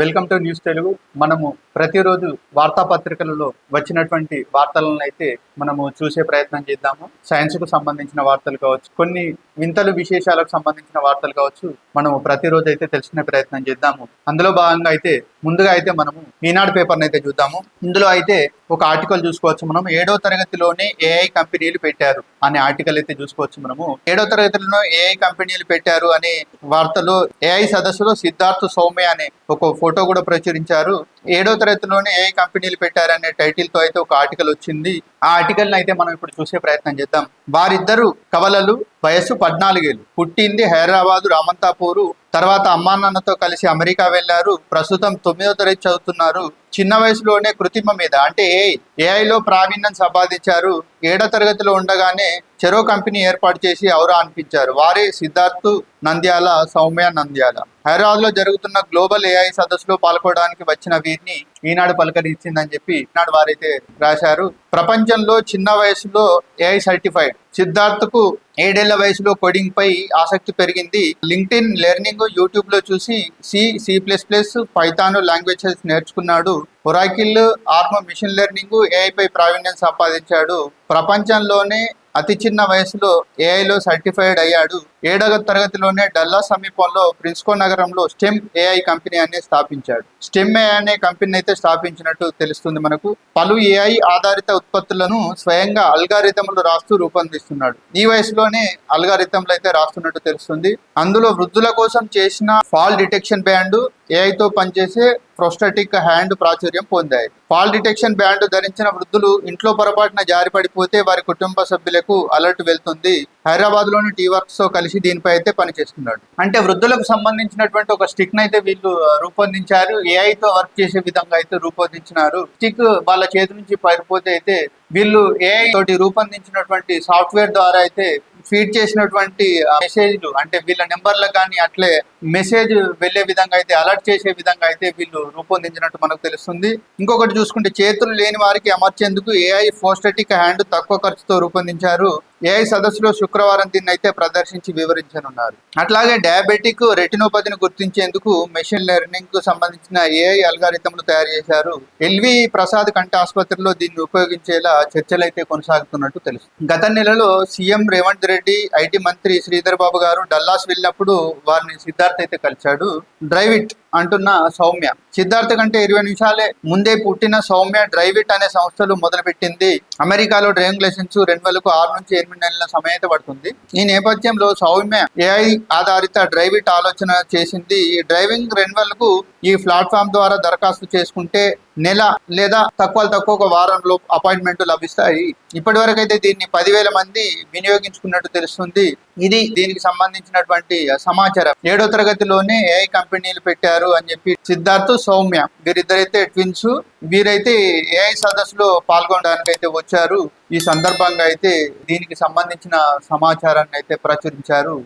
Welcome to news Telugu. మనము ప్రతిరోజు వార్తాపత్రికలలో వచ్చినటువంటి వార్తలను అయితే మనము చూసే ప్రయత్నం చేద్దాము. సైన్స్కు సంబంధించిన వార్తలు కావచ్చు కొన్ని వింతలు విశేషాలకు సంబంధించిన వార్తలు కావచ్చు మనము ప్రతిరోజు అయితే తెలుసుకునే ప్రయత్నం చేద్దాము. అందులో భాగంగా అయితే ముందుగా అయితే మనము ఈనాడు పేపర్ని అయితే చూద్దాము. ఇందులో అయితే ఒక ఆర్టికల్ చూసుకోవచ్చు మనం ఏడో తరగతిలోనే ఏఐ కంపెనీలు పెట్టారు అనే ఆర్టికల్ అయితే చూసుకోవచ్చు మనము. ఏడో తరగతిలోనే ఏఐ కంపెనీలు పెట్టారు అనే వార్తలు ఏఐ సదస్సులో సిద్ధార్థ్ సౌమ్య అనే ఒక ఫోటో కూడా ప్రచురించారు. ఏడో తరగతిలోనే ఏఐ కంపెనీలు పెట్టారు అనే టైటిల్తో అయితే ఒక ఆర్టికల్ వచ్చింది. ఆ ఆర్టికల్ అయితే మనం ఇప్పుడు చూసే ప్రయత్నం చేద్దాం. వారిద్దరు కవలలు వయస్సు పద్నాలుగేళ్ళు. పుట్టింది హైదరాబాదు రామంతాపూరు. తర్వాత అమ్మానాన్నతో కలిసి అమెరికా వెళ్ళారు ప్రస్తుతం తొమ్మిదో తరగతి చదువుతున్నారు. చిన్న వయసులోనే కృత్రిమ మీద అంటే ఏఐ ఏఐలో ప్రావీణ్యం సంపాదించారు. ఏడో తరగతిలో ఉండగానే చెరో కంపెనీ ఏర్పాటు చేసి ఔరా అనిపించారు. వారే సిద్ధార్థ్ నంద్యాల సౌమ్య నంద్యాల. హైదరాబాద్లో జరుగుతున్న గ్లోబల్ ఏఐ సదస్సులో పాల్గొనడానికి వచ్చిన వీరిని ఈనాడు పలకరించిందని చెప్పి ఈనాడు వారైతే రాశారు. ప్రపంచంలో చిన్న వయసులో ఏఐ సర్టిఫైడ్ సిద్ధార్థ్కు ఏడేళ్ళ వయసులో కోడింగ్ పై ఆసక్తి పెరిగింది. లింక్డ్ఇన్ లెర్నింగ్ యూట్యూబ్లో చూసి C C plus plus Python languages నేర్చుకున్నాడు ఒరాకిల్ ఆర్మ మిషన్ లెర్నింగ్ ఏఐ పై ప్రావీణ్యం సంపాదించాడు. ప్రపంచంలోనే అతి చిన్న వయసులో ఏఐలో సర్టిఫైడ్ అయ్యాడు. ఏడవ తరగతిలోనే డల్లా సమీపంలో ప్రిన్స్కో నగరంలో స్టెమ్ ఏఐ కంపెనీ అనే స్థాపించాడు. స్టెమ్ ఏఐ అనే కంపెనీ అయితే స్థాపించినట్టు తెలుస్తుంది మనకు. పలు ఏఐ ఆధారిత ఉత్పత్తులను స్వయంగా అల్గారిథంలు రాస్తూ రూపొందిస్తున్నాడు. ఈ వయసులోనే అల్గారిథంలు అయితే రాస్తున్నట్టు తెలుస్తుంది. అందులో వృద్ధుల కోసం చేసిన ఫాల్ డిటెక్షన్ బ్యాండ్ ఏఐతో పనిచేసే ప్రొస్టటిక్ హ్యాండ్ ప్రాచుర్యం పొందాయి. ఫాల్ డిటెక్షన్ బ్యాండ్ ధరించిన వృద్ధులు ఇంట్లో పొరపాటున జారి పడిపోతే వారి కుటుంబ సభ్యులకు అలర్ట్ వెళ్తుంది. హైదరాబాద్లోని టీ వర్క్స్తో కలిసి దీనిపై అయితే పనిచేస్తున్నాడు అంటే వృద్ధులకు సంబంధించినటువంటి ఒక స్టిక్ అయితే వీళ్ళు రూపొందించారు. ఏఐ తో వర్క్ చేసే విధంగా అయితే రూపొందించినారు. స్టిక్ వాళ్ళ చేతి నుంచి పడిపోతే అయితే వీళ్ళు ఏఐ తోటి రూపొందించినటువంటి సాఫ్ట్వేర్ ద్వారా అయితే ఫీడ్ చేసినటువంటి మెసేజ్లు అంటే వీళ్ళ నెంబర్లకు కానీ అట్లే మెసేజ్ వెళ్ళే విధంగా అయితే అలర్ట్ చేసే విధంగా అయితే వీళ్ళు రూపొందించినట్టు మనకు తెలుస్తుంది. ఇంకొకటి చూసుకుంటే చేతులు లేని వారికి అమర్చేందుకు ఏఐ ఫోస్టటిక్ హ్యాండ్ తక్కువ ఖర్చుతో రూపొందించారు. ఏఐ సదస్సులో శుక్రవారం దీన్ని అయితే ప్రదర్శించి వివరించనున్నారు. అట్లాగే డయాబెటిక్ రెటినోపతిని గుర్తించేందుకు మెషిన్ లెర్నింగ్కు సంబంధించిన ఏఐ అల్గారిథంలు తయారు చేశారు. ఎల్వి ప్రసాద్ కంటి ఆసుపత్రిలో దీన్ని ఉపయోగించేలా చర్చలు అయితే కొనసాగుతున్నట్టు తెలుసు గత నెలలో సీఎం రేవంత్ రెడ్డి ఐటీ మంత్రి శ్రీధర్ బాబు గారు డల్లాస్ వెళ్ళినప్పుడు వారిని సిద్ధార్థ్ అయితే కలిశాడు. డ్రైవ్ ఇట్ అంటున్న సౌమ్య. సిద్ధార్థ కంటే ఇరవై నిమిషాలే ముందే పుట్టిన సౌమ్య డ్రైవ్ ఇట్ అనే సంస్థలు మొదలుపెట్టింది. అమెరికాలో డ్రైవింగ్ లైసెన్స్ రెండు వేలకు ఆరు నుంచి ఎనిమిది నెలల సమయం పడుతుంది. ఈ నేపథ్యంలో సౌమ్య ఏఐ ఆధారిత డ్రైవ్ ఇట్ ఆలోచన చేసింది. ఈ డ్రైవింగ్ రెన్యువల్కు ఈ ప్లాట్ఫామ్ ద్వారా దరఖాస్తు చేసుకుంటే నెల లేదా తక్కువ తక్కువ ఒక వారంలో అపాయింట్మెంట్ లభిస్తాయి. ఇప్పటి వరకు అయితే దీన్ని పదివేల మంది వినియోగించుకున్నట్టు తెలుస్తుంది. ఇది దీనికి సంబంధించినటువంటి సమాచారం. ఏడో తరగతిలోనే ఏఐ కంపెనీలు పెట్టారు. అని చెప్పి సిద్ధార్థ్ సౌమ్య వీరిద్దరైతే ట్విన్స్ వీరైతే ఏఐ సదస్సులో పాల్గొనడానికి అయితే వచ్చారు. ఈ సందర్భంగా అయితే దీనికి సంబంధించిన సమాచారాన్ని అయితే ప్రచురించారు.